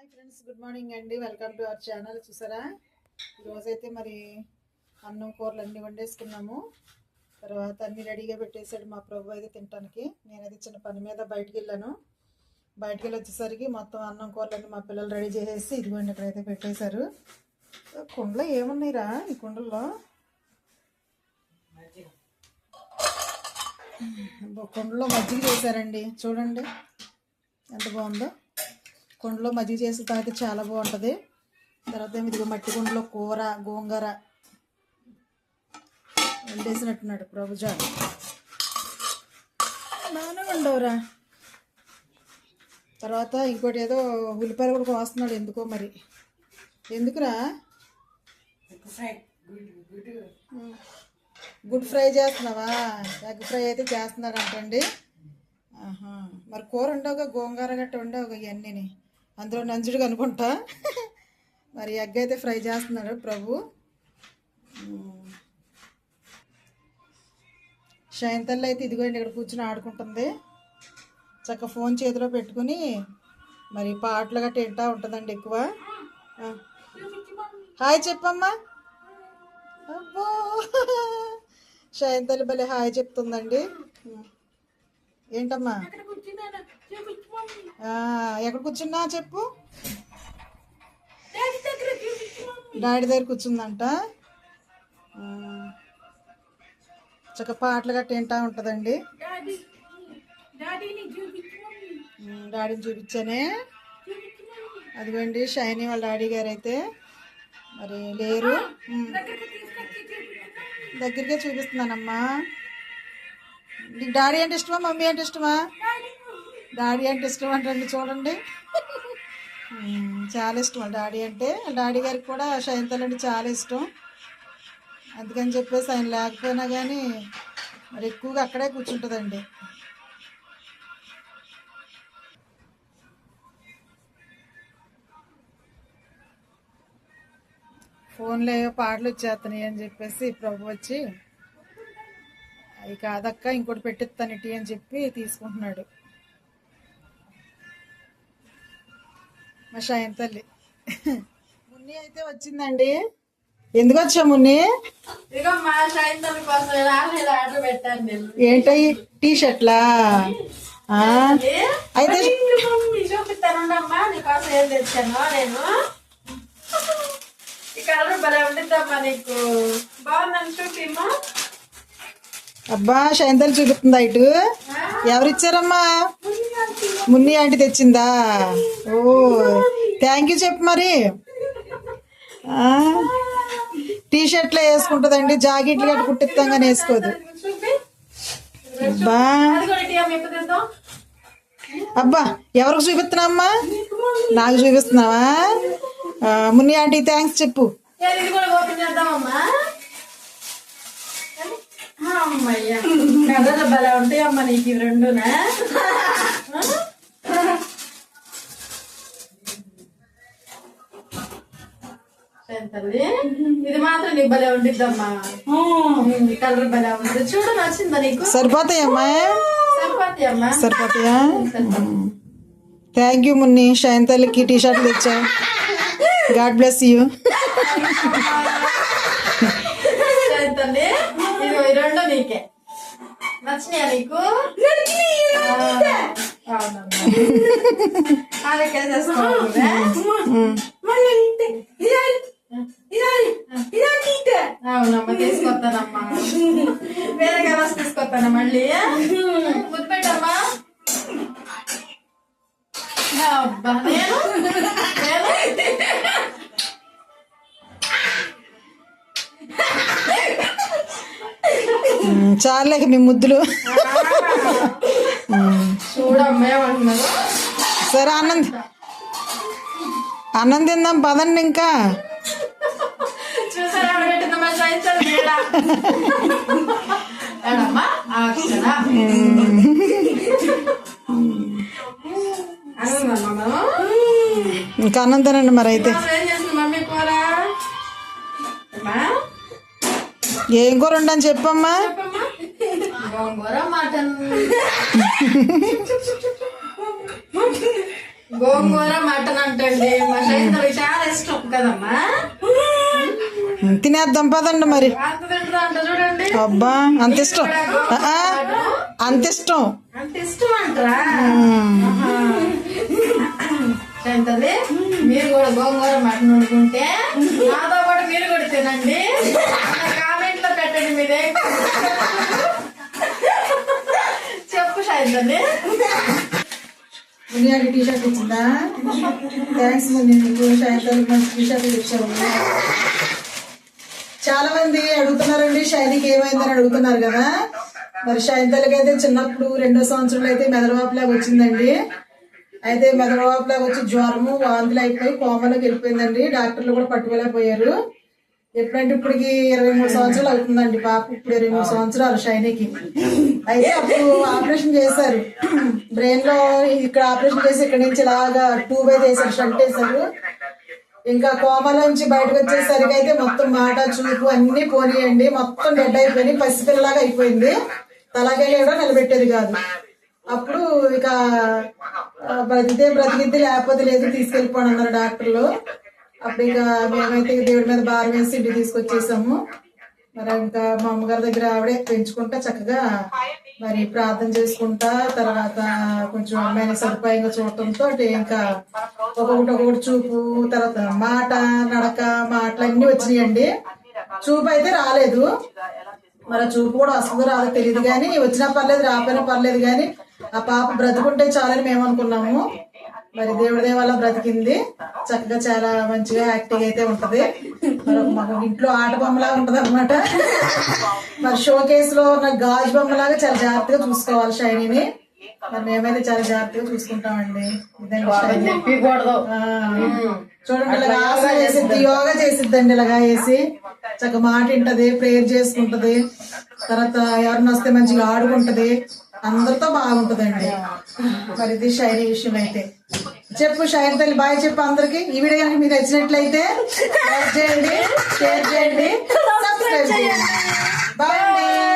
Hi friends good morning అండి. Welcome to our channel చూసారా? ఈరోజైతే మరి అన్నం కూరలు అన్నీ వండేసుకున్నాము. తర్వాత అన్నీ రెడీగా పెట్టేశాడు మా ప్రభు అయితే తినటానికి. నేనైతే చిన్న పని మీద బయటికి వెళ్ళాను బయటికి వెళ్ళి వచ్చేసరికి మొత్తం అన్నం కూరలన్నీ మా పిల్లలు రెడీ చేసేసి ఇదిగోండి ఇక్కడైతే పెట్టేశారు. కుండలో ఏమున్నాయిరా ఈ కుండల్లో? కుండలో మజ్జిగ చేశారండి. చూడండి ఎంత బాగుందో. కుండలో మజ్జిగ చేసి తాగితే చాలా బాగుంటుంది. తర్వాత ఇదిగో మట్టి కుండలో కూర గోంగూర వండేసినట్టున్నాడు ప్రభుజా. బాగానే ఉండవురా తర్వాత ఇంకోటి ఏదో ఉల్లిపాయలు కూడా కోస్తున్నాడు ఎందుకో మరి. ఎందుకురా. గుడ్ ఫ్రై చేస్తున్నావా? ఎగ్ ఫ్రై అయితే చేస్తున్నాడు అంటండి. మరి కూర ఉండవుగా గోంగూర గట్ట ఉండవుగా ఇవన్నీ అందులో నంజుడు అనుకుంటా మరి ఎగ్ అయితే ఫ్రై చేస్తున్నాడు ప్రభు. ఉమ్. అయితే ఇదిగోండి ఇక్కడ కూర్చుని ఆడుకుంటుంది. చక్క ఫోన్ చేతిలో పెట్టుకుని మరి పాటలు గట్ట వింటా ఉంటుందండి ఎక్కువ. హాయ్ చెప్పమ్మా. అబ్బో. శయంతల్లి భలే హాయ్ చెప్తుందండి. ఏంటమ్మా? ఎక్కడ కూర్చున్నా చెప్పు. డాడీ దగ్గర కూర్చుందంట. చక్క పాటలు గట్ట వింటా ఉంటుందండి. డాడీని చూపించానే? అదిగోండి షైనీ వాళ్ళ డాడీ గారు అయితే మరి లేరు. దగ్గరికే చూపిస్తున్నానమ్మా. నీకు డాడీ అంటే ఇష్టమా మమ్మీ అంటే ఇష్టమా? డాడీ అంటే ఇష్టం అంటండి చూడండి. చాలా ఇష్టం డాడీ అంటే. డాడీ గారికి కూడా శయంతలు అంటే చాలా ఇష్టం. అందుకని చెప్పేసి ఆయన లేకపోయినా కానీ మరి ఎక్కువగా అక్కడే కూర్చుంటుందండి. ఫోన్లో ఏవో పాటలు వచ్చేస్తున్నాయి అని చెప్పేసి ప్రభు వచ్చి అవి కాదక్క ఇంకోటి పెట్టిస్తాను ఇటీ అని చెప్పి తీసుకుంటున్నాడు. మా షాయం తల్లి. మున్ని అయితే వచ్చిందండి. ఎందుకు వచ్చా మున్ని? ఇదిగో మా సాయంత్రం కోసం ఇలా ఇలా ఆర్డర్ పెట్టాను నేను. ఏంటయి టీ షర్ట్లా అయితే ఈ కలర్ భలే ఉండిద్దమ్మా నీకు. బాగుందని చూపిమ్మా అబ్బా షాయంతల్లి చూపిస్తుంది ఇటు ఎవరిచ్చారమ్మా? మున్ని ఆంటీ తెచ్చిందా? ఓ థ్యాంక్ యూ చెప్పు మరి. టీ షర్ట్లో వేసుకుంటుందండి జాకెట్లు గట్ట కుట్టిస్తాం కానీ వేసుకోదు. అబ్బా. అబ్బా ఎవరికి చూపిస్తున్నామ్మా నాకు చూపిస్తున్నావా? మున్ని ఆంటీ థ్యాంక్స్ చెప్పు. అమ్మయ్యా. భలే ఉంటాయి అమ్మ నీకు రెండునా? తల్లి ఇది మాత్రం నీకు భలే ఉండిద్దమ్మా. కలర్ భలే ఉంటుంది చూడు నచ్చిందా నీకు? సరిపోతాయమ్మా. సరిపోతాయి? అమ్మా సరిపోతాయా. Thank you Munni. షైన్ తల్లికి టీ షర్ట్లు తెచ్చా గాడ్ బ్లెస్ యూ తల్లి ఇదిగో ఈ రెండు నీకే. నచ్చినాయా నీకు? అవునమ్మా. అది చాలే మీ ముద్దులు. సరే అన్నం అన్నం తిందాం పదండి ఇంకా. ఇంకా అన్నం తినండి మరి అయితే. ఏం కూర? ఉండని చెప్పమ్మా. గోంగూర మటన్ గోంగూర మటన్ అంటండి. మా సైతం చాలా ఇష్టం కదమ్మా. తినేద్దాం పదండి మరి. చూడండి. అబ్బా అంత ఇష్టం. అంత ఇష్టం. అంత ఇష్టం అంటారా? ఏంటది? మీరు కూడా గోంగూర మటన్ వండుకుంటే నాతో పాటు మీరు కూడా తినండి. కామెంట్లో పెట్టండి మీరే చెప్పు మునియాకి టీ షర్ట్ ఇచ్చిందా? థ్యాంక్స్ ముని నీకు సాయంత్రం మంచి టీ షర్ట్ ఇచ్చావు చాలా మంది అడుగుతున్నారండి షైనికి ఏమైందని అడుగుతున్నారు కదా. మరి షైంతలకి అయితే చిన్నప్పుడు రెండో సంవత్సరంలో అయితే మెదడువాపులాగా వచ్చిందండి. అయితే మెదడువాపులాగా వచ్చి జ్వరము వాంతులు అయిపోయి కోమలోకి వెళ్ళిపోయిందండి. డాక్టర్లు కూడా పట్టుకోలేకపోయారు. ఎప్పుడంటే ఇప్పటికి ఇరవై మూడు సంవత్సరాలు అవుతుందండి పాప. ఇప్పుడు ఇరవై మూడు సంవత్సరాలు షైనీకి అయితే అప్పుడు ఆపరేషన్ చేశారు. బ్రెయిన్లో ఇక్కడ ఆపరేషన్ చేసి ఇక్కడ నుంచి ఇలాగా ట్యూబ్ అయితే వేసారు షంట్ వేసారు ఇంకా కోమల నుంచి బయటకు వచ్చేసరికి అయితే మొత్తం మాట చూపు అన్ని పోనీయండి. మొత్తం డెడ్ అయిపోయి పసిపిల్లలాగా అయిపోయింది. తలాగే కూడా నిలబెట్టేది కాదు. అప్పుడు ఇక బ్రతికితే బ్రతికిద్ది లేకపోతే లేదు తీసుకెళ్ళిపోండి అన్నారు డాక్టర్లు. అప్పుడు ఇక మేమైతే దేవుడి మీద భారం వేసి ఇంటికి తీసుకొచ్చేసాము. మరి ఇంకా మా అమ్మగారి దగ్గర ఆవిడే పెంచుకుంటా చక్కగా మరి ప్రార్థన చేసుకుంటా తర్వాత కొంచెం అమ్మాయిని సదుపాయంగా చూడటంతో ఇంకా ఒక్కొక్కటి ఒక్కొక్కటి చూపు తర్వాత మాట నడక మాటలు అన్ని వచ్చినాయండి. చూపు అయితే రాలేదు. మరి చూపు కూడా వస్తుందో రాదో తెలియదు కానీ వచ్చినా పర్లేదు రాకపోయినా పర్లేదు కానీ ఆ పాప బ్రతుకుంటే చాలని మేము అనుకున్నాము. మరి దేవుడి వల్ల బ్రతికింది. చక్కగా చాలా మంచిగా యాక్టివ్ అయితే ఉంటది. మాకు ఇంట్లో ఆట బొమ్మలాగా ఉంటది అనమాట మరి షో కేసులో ఉన్న గాజు బొమ్మలాగా చాలా జాగ్రత్తగా చూసుకోవాలి షైనీని. మరి మేమైతే చాలా జాగ్రత్తగా చూసుకుంటామండి. చూడండి ఇలాగ ఆసన వేసిద్ది యోగా చేసిద్దండి ఇలాగా వేసి. చక్కగా మాట వింటది ప్రేయర్ చేసుకుంటది. తర్వాత ఎవరిని వస్తే మంచిగా ఆడుకుంటది. అందరితో బాగుంటదండి. మరి ఇది షైరీ విషయం అయితే చెప్పు షైన్ తల్లి బాయ్ చెప్పు అందరికి. ఈ వీడియో కనుక మీకు నచ్చినట్లయితే లైక్ చేయండి షేర్ చేయండి సబ్స్క్రైబ్ చేయండి. బాయ్